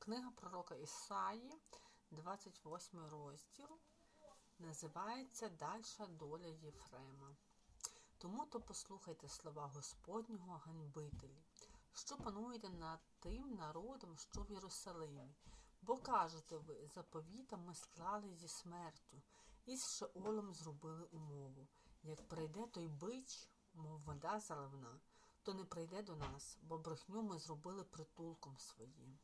Книга пророка Ісаї, 28 розділ, називається Дальша доля Єфрема. Тому то послухайте слова Господнього ганьбителі, що пануєте над тим народом, що в Єрусалимі. Бо кажете ви, заповітами склали зі смертю, і з Шеолом зробили умову. Як прийде той бич, мов вода заливна, то не прийде до нас, бо брехню ми зробили притулком своїм.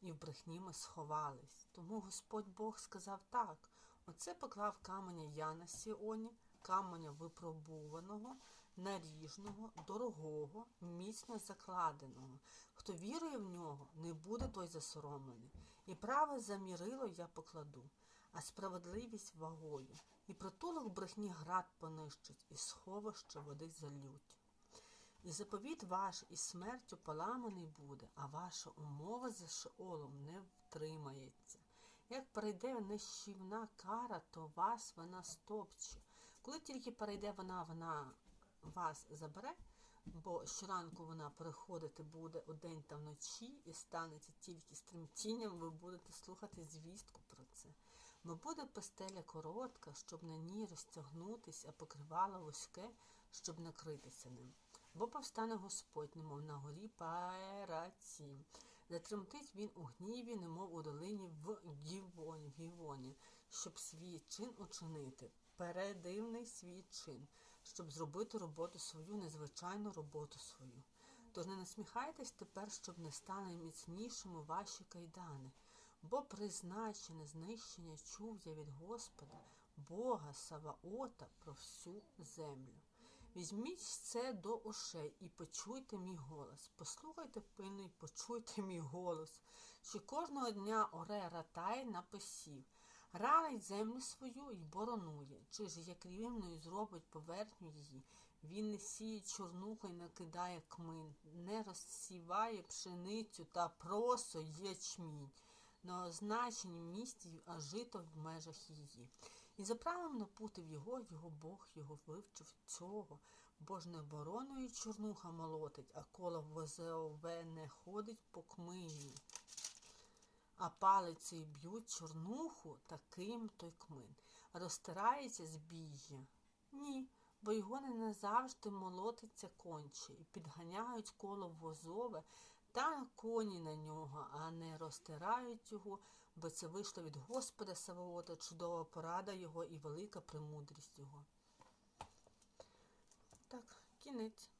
І в брехні ми сховались. Тому Господь Бог сказав так: оце поклав каменя я на Сіоні, каменя випробуваного, наріжного, дорогого, міцно закладеного. Хто вірує в нього, не буде той засоромлений. І праве замірило я покладу, а справедливість вагою. І притулок брехні град понищить, і сховище води залють. І заповіт ваш із смертю поламаний буде, а ваша умова за Шеолом не втримається. Як перейде нищівна кара, то вас вона стопче. Коли тільки перейде вона, вона вас забере, бо щоранку вона приходити буде удень та вночі, і станеться тільки з тремтінням, ви будете слухати звістку про це. Бо буде пестеля коротка, щоб на ній розтягнутись, а покривало вузьке, щоб накритися ним. Бо повстане Господь, немов на горі Параці. Затремтить він у гніві, немов у долині в Гівоні, Гівоні, щоб свій чин учинити, передивний свій чин, щоб зробити роботу свою, незвичайну роботу свою. Тож не насміхайтесь тепер, щоб не стали міцнішими ваші кайдани, бо призначене знищення чув я від Господа, Бога Саваота про всю землю. Візьміть це до ушей і почуйте мій голос. Послухайте пильно і почуйте мій голос, що кожного дня оре ратай на посів, ранить землю свою і боронує, чи ж як рівною зробить поверхню її. Він не сіє чорнуху і накидає кмин, не розсіває пшеницю та просо ячмінь на означенім місці, а жито в межах її. І за правом напутив його, його Бог його вивчив цього, бо ж не бороною чорнуха молотить, а коло возове не ходить по кмині. А палицею б'ють чорнуху, таким той кмин. Розтирається збіжжя? Ні, бо його не назавжди молотиться конче, і підганяють коло возове та коні на нього, а не розтирають його, бо це вийшло від Господа Савоота, чудова порада його і велика премудрість його. Так, кінець.